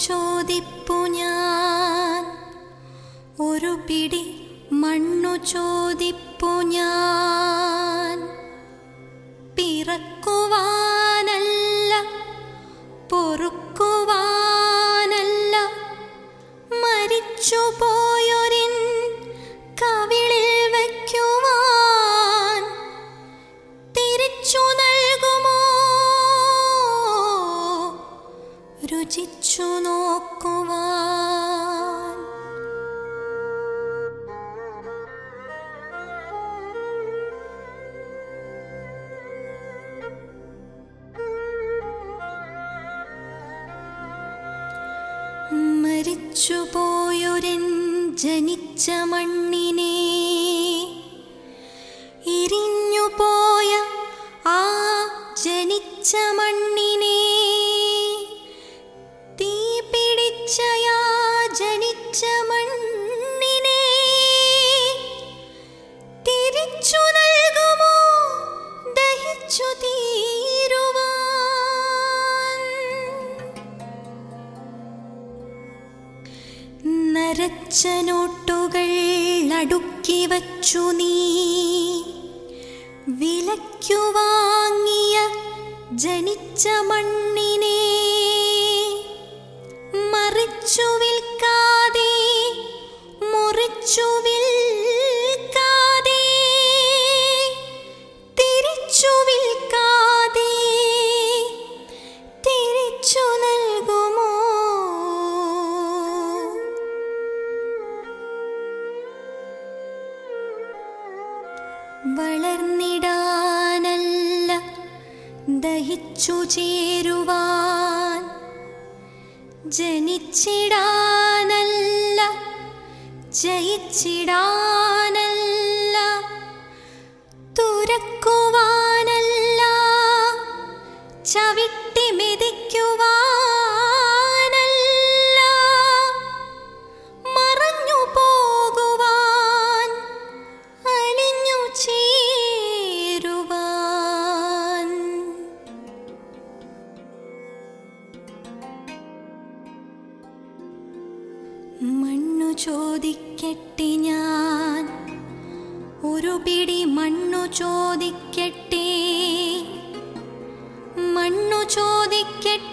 ചോദിപ്പു ഞാൻ. ഒരു പിടി മണ്ണു ചോദിപ്പു ഞാൻ. പിറക്കുവാനല്ല പൊറുക്കുവാനല്ല രുചിച്ചു നോക്കുവാൻ. മരിച്ചുപോയൊരൻ ജനിച്ച മണ്ണിനെ ഇരിഞ്ഞുപോയ ആ ജനിച്ച മണ്ണിനെ ദഹിച്ചു തീരുവാൻ. നരച്ച നോട്ടുകൾ അടുക്കി വച്ചു നീ. വിലയ്ക്കു വാങ്ങിയ ജനിച്ച മണ്ണിനെ വളർന്നിടാനല്ല ദഹിച്ചു ചേരുവാൻ. ജനിച്ചിടാനല്ല ജയിച്ചിടാനല്ല തുരക്കുവാനല്ല. ചവിട്ടി മണ്ണു ചോദിക്കട്ടെ ഞാൻ. ഒരു പിടി മണ്ണു ചോദിക്കട്ടെ. മണ്ണു ചോദിക്കട്ടെ